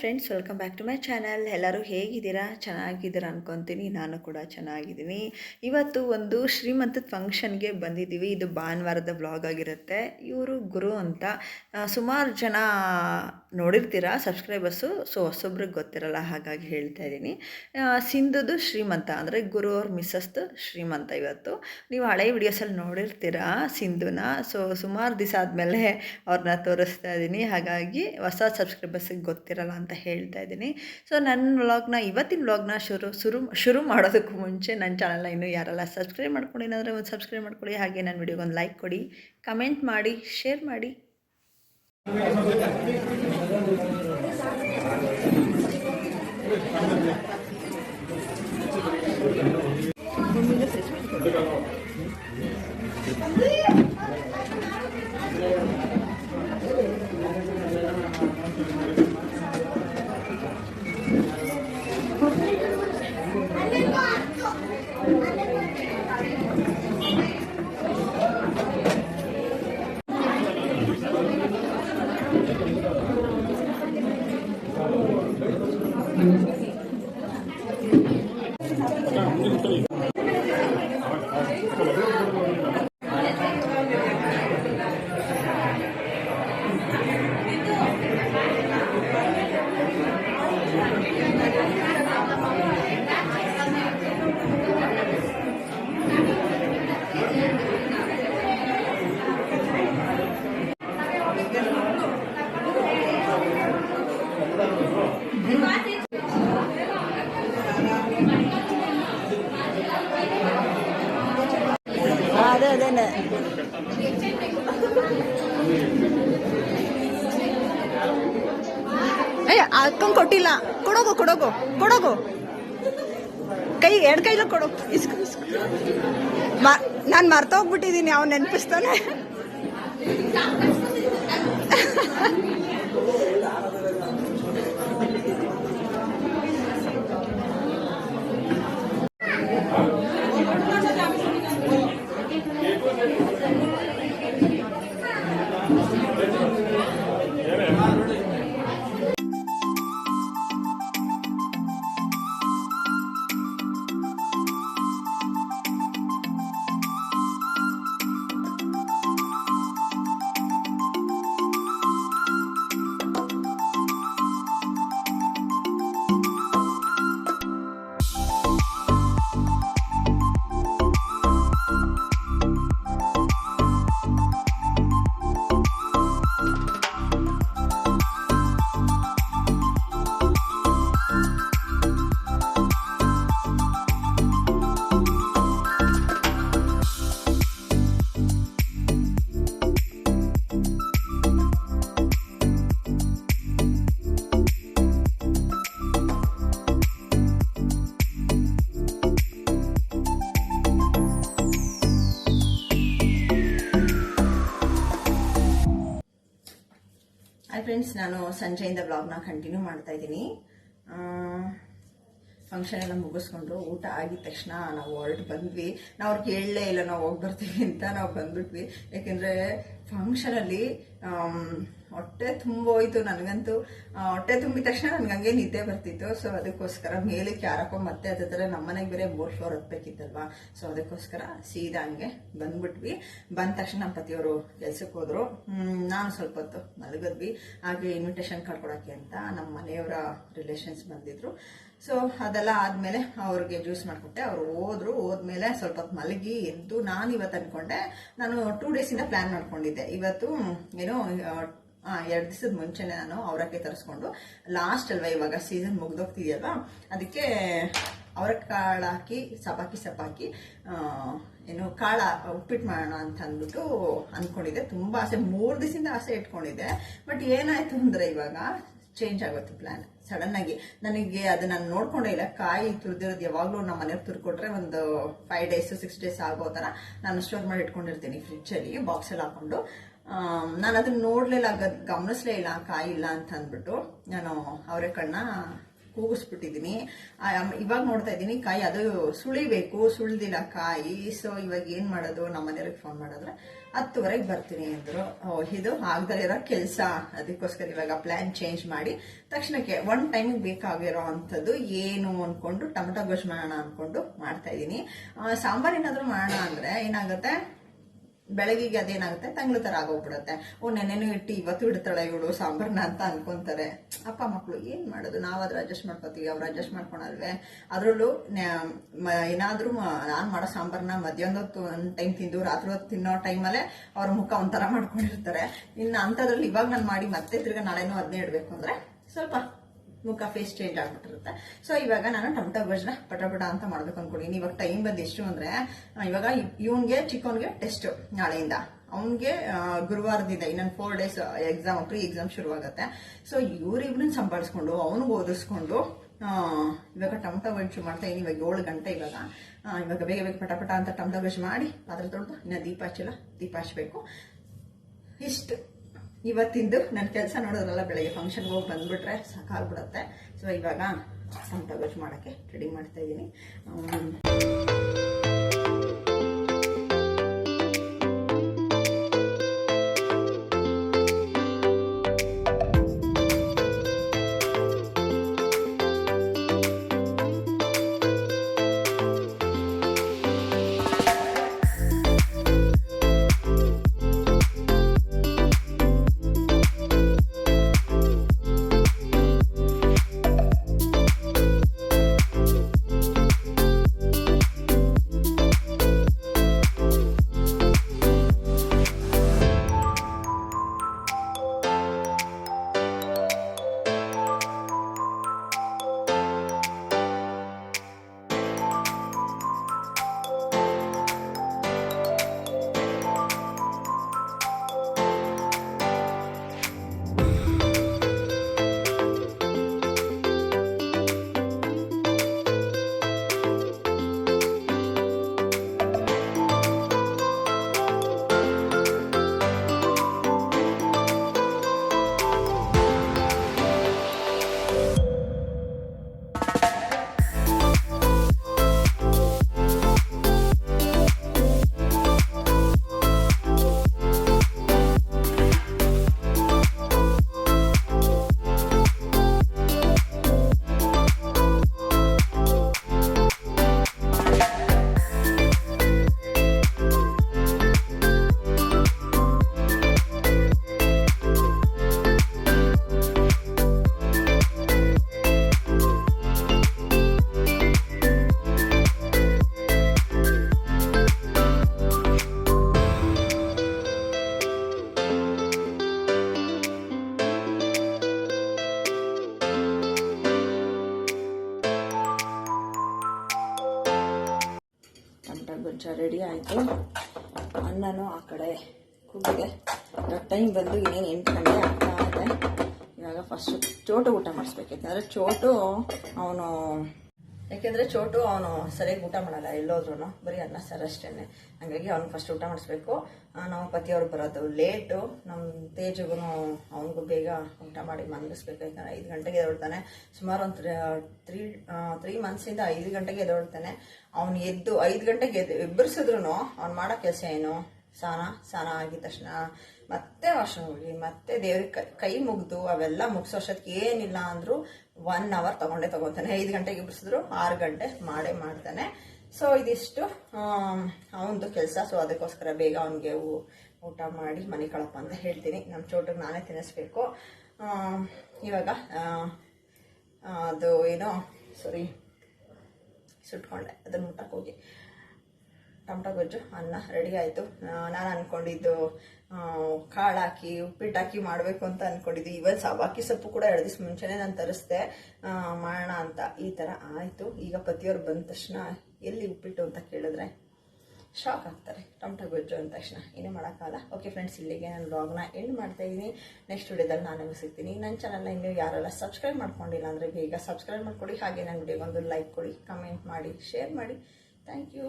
Friends welcome back to my channel ಎಲ್ಲರೂ ಹೇಗಿದ್ದೀರಾ? ಚೆನ್ನಾಗಿದ್ದೀರಾ ಅನ್ಕೊತೀನಿ. ನಾನು ಕೂಡ ಚೆನ್ನಾಗಿದ್ದೀನಿ. ಇವತ್ತು ಒಂದು ಶ್ರೀಮಂತದ ಫಂಕ್ಷನ್ಗೆ ಬಂದಿದ್ದೀವಿ. ಇದು ಭಾನುವಾರದ ಬ್ಲಾಗ್ ಆಗಿರುತ್ತೆ. ಇವರು ಗುರು ಅಂತ. ಸುಮಾರು ಜನ ನೋಡಿರ್ತೀರಾ ಸಬ್ಸ್ಕ್ರೈಬರ್ಸು? ಸೊ ಹೊಸೊಬ್ರಿಗೆ ಗೊತ್ತಿರಲ್ಲ, ಹಾಗಾಗಿ ಹೇಳ್ತಾ ಇದ್ದೀನಿ. ಸಿಂಧುದು ಶ್ರೀಮಂತ, ಅಂದರೆ ಗುರು ಅವ್ರ ಮಿಸ್ಸಸ್ದು ಶ್ರೀಮಂತ ಇವತ್ತು. ನೀವು ಹಳೆ ವಿಡಿಯೋಸಲ್ಲಿ ನೋಡಿರ್ತೀರಾ ಸಿಂಧುನ? ಸೊ ಸುಮಾರು ದಿವಸ ಆದಮೇಲೆ ಅವ್ರನ್ನ ತೋರಿಸ್ತಾ ಇದ್ದೀನಿ. ಹಾಗಾಗಿ ಹೊಸ ಸಬ್ಸ್ಕ್ರೈಬರ್ಸಿಗೆ ಗೊತ್ತಿರಲ್ಲ ಅಂತ ಹೇಳ್ತಾ ಇದ್ದೀನಿ. ಸೊ ನನ್ನ ವ್ಲಾಗ್ನ, ಇವತ್ತಿನ ವ್ಲಾಗ್ನ ಶುರು ಶುರು ಶುರು ಮಾಡೋದಕ್ಕೂ ಮುಂಚೆ ನನ್ನ ಚಾನಲ್ನ ಇನ್ನೂ ಯಾರೆಲ್ಲ ಸಬ್ಸ್ಕ್ರೈಬ್ ಮಾಡ್ಕೊಂಡಿಲ್ಲ ಒಂದು ಸಬ್ಸ್ಕ್ರೈಬ್ ಮಾಡ್ಕೊಳ್ಳಿ. ಹಾಗೆ ನನ್ನ ವಿಡಿಯೋಗೆ ಒಂದು ಲೈಕ್ ಕೊಡಿ, ಕಮೆಂಟ್ ಮಾಡಿ, ಶೇರ್ ಮಾಡಿ. ಅದೇ ಅದೇನೆ ಏ ಅಕ್ಕಂಗೆ ಕೊಟ್ಟಿಲ್ಲ. ಕೊಡೋಗು ಕೊಡೋಗು ಕೊಡೋಗು. ಕೈ, ಎರಡು ಕೈಲೂ ಕೊಡು. ಇಸ್ಕು ಇಸ್ಕು. ನಾನು ಅವ್ನು ನೆನಪಿಸ್ತಾನೆ. ಫ್ರೆಂಡ್ಸ್ ನಾನು ಸಂಜೆಯಿಂದ ಬ್ಲಾಗ್ನ ಕಂಟಿನ್ಯೂ ಮಾಡ್ತಾ ಇದ್ದೀನಿ. ಫಂಕ್ಷನ್ ಎಲ್ಲ ಮುಗಿಸ್ಕೊಂಡು ಊಟ ಆಗಿದ ತಕ್ಷಣ ನಾವು ಹೊರಟು ಬಂದ್ವಿ. ನಾವು ಅವ್ರಿಗೆ ಹೇಳಲೇ ಇಲ್ಲ, ನಾವು ಹೋಗಿ ಬರ್ತೀವಿ ಅಂತ ನಾವು ಬಂದ್ಬಿಟ್ವಿ. ಯಾಕೆಂದರೆ ಫಂಕ್ಷನಲ್ಲಿ ಹೊಟ್ಟೆ ತುಂಬೋಯ್ತು ನನಗಂತೂ. ಹೊಟ್ಟೆ ತುಂಬಿದ ತಕ್ಷಣ ನನಗೆ ಹಂಗೆ ನಿದ್ದೆ ಬರ್ತಿತ್ತು. ಸೊ ಅದಕ್ಕೋಸ್ಕರ ಮೇಲಕ್ಕೆ ಯಾರಕ್ಕೋ ಮತ್ತೆ ಅದೇ ಥರ ನಮ್ಮನೆಗೆ ಬೇರೆ ಮೂರು ಫ್ಲೋರ್ ಹತ್ಬೇಕಿತ್ತಲ್ವಾ? ಸೊ ಅದಕ್ಕೋಸ್ಕರ ಸೀದಾ ಹಂಗೆ ಬಂದ್ಬಿಟ್ವಿ. ಬಂದ ತಕ್ಷಣ ನಮ್ಮ ಪತಿಯವರು ಕೆಲ್ಸಕ್ಕೆ ಹೋದ್ರು. ನಾನು ಸ್ವಲ್ಪ ಹೊತ್ತು ಮಲಗಿದ್ವಿ. ಹಾಗೆ ಇನ್ವಿಟೇಷನ್ ಕಾರ್ಡ್ ಕೊಡೋಕ್ಕೆ ಅಂತ ನಮ್ಮ ಮನೆಯವರ ರಿಲೇಷನ್ಸ್ ಬಂದಿದ್ರು. ಸೊ ಅದೆಲ್ಲ ಆದ್ಮೇಲೆ ಅವ್ರಿಗೆ ಜ್ಯೂಸ್ ಮಾಡಿಕೊಟ್ಟೆ. ಅವ್ರು ಹೋದ್ರು, ಹೋದ್ಮೇಲೆ ಸ್ವಲ್ಪ ಮಲಗಿ ಎದ್ದು ನಾನು ಇವತ್ತು ಅನ್ಕೊಂಡೆ, ನಾನು ಟೂ ಡೇಸಿಂದ ಪ್ಲಾನ್ ಮಾಡ್ಕೊಂಡಿದ್ದೆ. ಇವತ್ತು, ಏನು ಎರಡು ದಿವಸದ ಮುಂಚೆನೆ ನಾನು ಅವರಕ್ಕೆ ತರಿಸ್ಕೊಂಡು ಲಾಸ್ಟ್ ಅಲ್ವಾ ಇವಾಗ ಸೀಸನ್ ಮುಗ್ದೋಗ್ತಿದೆಯಲ್ವಾ? ಅದಕ್ಕೆ ಅವರ ಕಾಳು ಹಾಕಿ ಸಪಾಕಿ ಸಪಾಕಿ ಏನು ಕಾಳ ಉಪ್ಪಿಟ್ಟು ಮಾಡೋಣ ಅಂತ ಅಂದ್ಬಿಟ್ಟು ಅಂದ್ಕೊಂಡಿದ್ದೆ ತುಂಬಾ ಆಸೆ, ಮೂರು ದಿವಸದಿಂದ ಆಸೆ ಇಟ್ಕೊಂಡಿದ್ದೆ. ಬಟ್ ಏನಾಯ್ತು ಅಂದ್ರೆ ಇವಾಗ ಚೇಂಜ್ ಆಗುತ್ತೆ ಪ್ಲಾನ್ ಸಡನ್ ಆಗಿ ನನಗೆ ಅದು ನಾನು ನೋಡ್ಕೊಂಡೇ ಇಲ್ಲ. ಕಾಯಿ ತುರಿದಿರೋದು ಯಾವಾಗಲೂ ನಮ್ಮ ಮನೆಯವ್ರು ತುರ್ಕೊಟ್ರೆ ಒಂದು ಫೈವ್ ಡೇಸ್ ಸಿಕ್ಸ್ ಡೇಸ್ ಆಗೋ ಥರ ನಾನು ಸ್ಟೋರ್ ಮಾಡಿ ಇಟ್ಕೊಂಡಿರ್ತೀನಿ ಫ್ರಿಡ್ಜಲ್ಲಿ ಬಾಕ್ಸಲ್ಲಿ ಹಾಕೊಂಡು. ನಾನು ಅದನ್ನ ನೋಡ್ಲಿಲ್ಲ, ಗಮನಿಸ್ಲೇ ಇಲ್ಲ, ಕಾಯಿ ಇಲ್ಲ ಅಂತ ಅಂದ್ಬಿಟ್ಟು. ನಾನು ಅವರೆಕಾಳನ್ನ ಕೂಗಿಸ್ಬಿಟ್ಟಿದ್ದೀನಿ. ಇವಾಗ ನೋಡ್ತಾ ಇದ್ದೀನಿ, ಕಾಯಿ ಅದು ಸುಳಿಬೇಕು, ಸುಳ್ದಿಲ್ಲ ಕಾಯಿ. ಸೊ ಇವಾಗ ಏನು ಮಾಡೋದು? ನಮ್ಮ ಮನೆಯವ್ರಿಗೆ ಫೋನ್ ಮಾಡಿದ್ರೆ, ಹತ್ತುವರೆಗೆ ಬರ್ತೀನಿ ಅಂದರು. ಇದು ಆಗದೇ ಇರೋ ಕೆಲಸ. ಅದಕ್ಕೋಸ್ಕರ ಇವಾಗ ಪ್ಲಾನ್ ಚೇಂಜ್ ಮಾಡಿ, ತಕ್ಷಣಕ್ಕೆ ಒನ್ ಟೈಮಿಗೆ ಬೇಕಾಗಿರೋ ಅಂಥದ್ದು ಏನು ಅಂದ್ಕೊಂಡು ಟೊಮೆಟೊ ಗೊಜ್ಜು ಮಾಡೋಣ ಅಂದ್ಕೊಂಡು ಮಾಡ್ತಾ ಇದ್ದೀನಿ. ಸಾಂಬಾರ್ ಏನಾದರೂ ಮಾಡೋಣ ಅಂದ್ರೆ ಏನಾಗುತ್ತೆ? ಬೆಳಗಿಗೆ ಅದೇನಾಗುತ್ತೆ? ತಂಗ್ಳು ತರ ಆಗೋಗ್ಬಿಡುತ್ತೆ. ಓ ನೆನೆನೂ ಇಟ್ಟು ಇವತ್ತು ಇಡ್ತಾಳೆ ಇವಳು ಸಾಂಬಾರ್ನ ಅಂತ ಅನ್ಕೊಂತಾರೆ. ಅಪ್ಪ ಮಕ್ಕಳು ಏನ್ ಮಾಡೋದು? ನಾವಾದ್ರೂ ಅಡ್ಜಸ್ಟ್ ಮಾಡ್ಕೋತೀವಿ, ಅವ್ರು ಅಡ್ಜಸ್ಟ್ ಮಾಡ್ಕೊಳಲ್ವೇ? ಅದರಲ್ಲೂ ಏನಾದ್ರೂ ನಾನು ಮಾಡೋ ಸಾಂಬಾರ್ನ ಮಧ್ಯಾಹ್ನ ಹೊತ್ತು ಒಂದು ಟೈಮ್ ತಿಂದು, ರಾತ್ರಿ ಹೊತ್ತು ತಿನ್ನೋ ಟೈಮಲ್ಲೇ ಅವ್ರ ಮುಖ ಒಂಥರ ಮಾಡ್ಕೊಂಡಿರ್ತಾರೆ. ಇನ್ನು ಅಂಥದ್ರಲ್ಲಿ ಇವಾಗ ನಾನು ಮಾಡಿ ಮತ್ತೆ ತಿರ್ಗಾ ನಾಳೆನೂ ಅದನ್ನೇ ಇಡಬೇಕು ಅಂದ್ರೆ ಸ್ವಲ್ಪ ಮುಖ ಫೇಸ್ ಚೇಂಜ್ ಆಗ್ಬಿಟ್ಟಿರುತ್ತೆ. ಸೊ ಇವಾಗ ನಾನು ಟೊಮೆಟೊ ಗೊಜ್ಜನ್ನ ಪಟ ಪಟ ಅಂತ ಮಾಡ್ಬೇಕು ಅನ್ಕೊಂಡಿನಿ ಇವಾಗ ಟೈಮ್ ಬಂದು ಎಷ್ಟು ಅಂದ್ರೆ ಇವಾಗ ಇವನ್ಗೆ ಚಿಕ್ಕವನ್ಗೆ ಟೆಸ್ಟ್ ನಾಳೆಯಿಂದ. ಅವನ್ಗೆ ಗುರುವಾರದಿಂದ, ಇನ್ನೊಂದು four days exam pre exam ಶುರುವಾಗುತ್ತೆ. ಸೊ ಇವ್ರಿಬ್ರನ್ನ ಸಂಭಾಳಿಸ್ಕೊಂಡು, ಅವನಿಗೆ ಓದಿಸ್ಕೊಂಡು ಇವಾಗ ಟೊಮೆಟೊ ಗೊಜ್ಜು ಮಾಡ್ತಾ ಇದೀನಿ. ಇವಾಗ ಏಳು ಗಂಟೆ ಇವಾಗ. ಇವಾಗ ಬೇಗ ಬೇಗ ಪಟ ಪಟ ಅಂತ ಟೊಮೆಟೊ ಗೊಜ್ಜು ಮಾಡಿ ಪಾತ್ರೆ ತೊಳೆದು ಇನ್ನು ದೀಪ ಹಚ್ಚಿಲ್ಲ, ದೀಪ ಹಚ್ಚಬೇಕು ಇಷ್ಟು. ಇವತ್ತಿಂದು ನನ್ನ ಕೆಲಸ ನೋಡೋದ್ರಲ್ಲ ಬೆಳಗ್ಗೆ ಫಂಕ್ಷನ್ಗೆ ಹೋಗಿ ಬಂದ್ಬಿಟ್ರೆ ಸಾಕಾಗ್ಬಿಡುತ್ತೆ. ಸೊ ಇವಾಗ ಸಂತೋಷ ಮಾಡೋಕ್ಕೆ ರೆಡಿ ಮಾಡ್ತಾ ಇದ್ದೀನಿ ಅನ್ನನೂ ಆ ಕಡೆ ಕುಗ್ಗಿದೆ ಇವಾಗ ಟೈಮ್ ಬಂದು ಇನ್ನೇನು ಎಂಟು ಗಂಟೆ ಆಗ್ತಾ ಇದೆ. ಇವಾಗ ಫಸ್ಟು ಚೋಟು ಊಟ ಮಾಡಿಸ್ಬೇಕು ಯಾಕಂದರೆ ಚೋಟು ಅವನು ಯಾಕೆಂದರೆ ಚೋಟು ಅವನು ಸರಿಯಾಗಿ ಊಟ ಮಾಡಲ್ಲ ಎಲ್ಲೋದ್ರೂ ಬರೀ ಅನ್ನ, ಸರ್ ಅಷ್ಟೇನೆ. ಹಾಗಾಗಿ ಅವ್ನು ಫಸ್ಟ್ ಊಟ ಮಾಡಿಸ್ಬೇಕು. ನಾವು ಪತಿಯವ್ರು ಬರೋದು ಲೇಟು ನಮ್ಮ ತೇಜಗೂ ಅವನಿಗೂ ಬೇಗ ಊಟ ಮಾಡಿ ಮಲಗಿಸ್ಬೇಕು. ಯಾಕಂದ್ರೆ ಐದು ಗಂಟೆಗೆ ಎದೊಳ್ತಾನೆ ಸುಮಾರು ಒಂದು ತ್ರೀ ತ್ರೀ ಮಂತ್ಸಿಂದ ಐದು ಗಂಟೆಗೆ ಎದೊಡ್ತಾನೆ ಅವ್ನು ಎದ್ದು ಐದು ಗಂಟೆಗೆ ಎದ್ದು ಎಬ್ಬರಿಸಿದ್ರು ಅವ್ನು ಮಾಡೋ ಕೆಲಸ ಏನು? ಸ್ನಾನ ಸ್ನಾನ ಆಗಿದ ತಕ್ಷಣ ಮತ್ತೆ ವಾಶ್ರೂಮ್ ಹೋಗಿ, ಮತ್ತೆ ದೇವ್ರಿಗೆ ಕೈ ಮುಗ್ದು ಅವೆಲ್ಲ ಮುಗಿಸೋಷ್ಟೊತ್ತಿಗೆ ಏನಿಲ್ಲ ಅಂದ್ರು ಒನ್ ಅವರ್ ತಗೊಂಡೆ ತಗೋತಾನೆ ಐದು ಗಂಟೆಗೆ ಬಿಡಿಸಿದ್ರು, ಆರು ಗಂಟೆ ಮಾಡೇ ಮಾಡ್ತಾನೆ. ಸೊ ಇದಿಷ್ಟು ಅವನದು ಕೆಲಸ. ಸೊ ಅದಕ್ಕೋಸ್ಕರ ಬೇಗ ಅವನಿಗೆ ಊಟ ಮಾಡಿ ಮನೆ ಕಳಪ್ಪ ಅಂತ ಹೇಳ್ತೀನಿ. ನಮ್ಮ ಚೋಟಿಗೆ ನಾನೇ ತಿನ್ನಿಸ್ಬೇಕು. ಇವಾಗ ಅದು ಏನೋ ಸಾರಿ ಸುಟ್ಕೊಂಡೆ. ಅದನ್ನ ಊಟಕ್ಕೆ ಹೋಗಿ. ಟೊಮಟೊ ಗೊಜ್ಜು, ಅನ್ನ ರೆಡಿ ಆಯಿತು. ನಾನು ಅಂದ್ಕೊಂಡಿದ್ದು ಕಾಳು ಹಾಕಿ ಉಪ್ಪಿಟ್ಟು ಹಾಕಿ ಮಾಡಬೇಕು ಅಂತ ಅಂದ್ಕೊಂಡಿದ್ದು ಇವನ್ ಸವಾಕಿ ಸೊಪ್ಪು ಕೂಡ ಎರಡು ದಿವಸ ಮುಂಚೆನೇ ನಾನು ತರಿಸ್ದೆ. ಮಾಡೋಣ ಅಂತ. ಈ ಥರ ಆಯಿತು. ಈಗ ಪತಿಯವ್ರು ಬಂದ ತಕ್ಷಣ ಎಲ್ಲಿ ಉಪ್ಪಿಟ್ಟು ಅಂತ ಕೇಳಿದ್ರೆ ಶಾಕ್ ಆಗ್ತಾರೆ. ಟೊಮಟೊ ಗೊಜ್ಜು ಅಂದ ತಕ್ಷಣ. ಏನೇ ಮಾಡೋಕ್ಕಾಗಲ್ಲ. ಓಕೆ ಫ್ರೆಂಡ್ಸ್ ಇಲ್ಲಿಗೆ ನಾನು ಬ್ಲಾಗ್ನ ಎಂಡ್ ಮಾಡ್ತಾ ಇದ್ದೀನಿ ನೆಕ್ಸ್ಟ್ ವಿಡಿಯೋದಲ್ಲಿ ನಾನು ನಿಮಗೆ ಸಿಗ್ತೀನಿ ನನ್ನ ಚಾನಲ್ನ ಇನ್ನೂ ಯಾರೆಲ್ಲ ಸಬ್ಸ್ಕ್ರೈಬ್ ಮಾಡ್ಕೊಂಡಿಲ್ಲ ಅಂದರೆ ಬೇಗ ಸಬ್ಸ್ಕ್ರೈಬ್ ಮಾಡ್ಕೊಡಿ. ಹಾಗೆ ನನ್ನ ವಿಡಿಯೋಗೆ ಒಂದು ಲೈಕ್ ಕೊಡಿ ಕಮೆಂಟ್ ಮಾಡಿ ಶೇರ್ ಮಾಡಿ. Thank you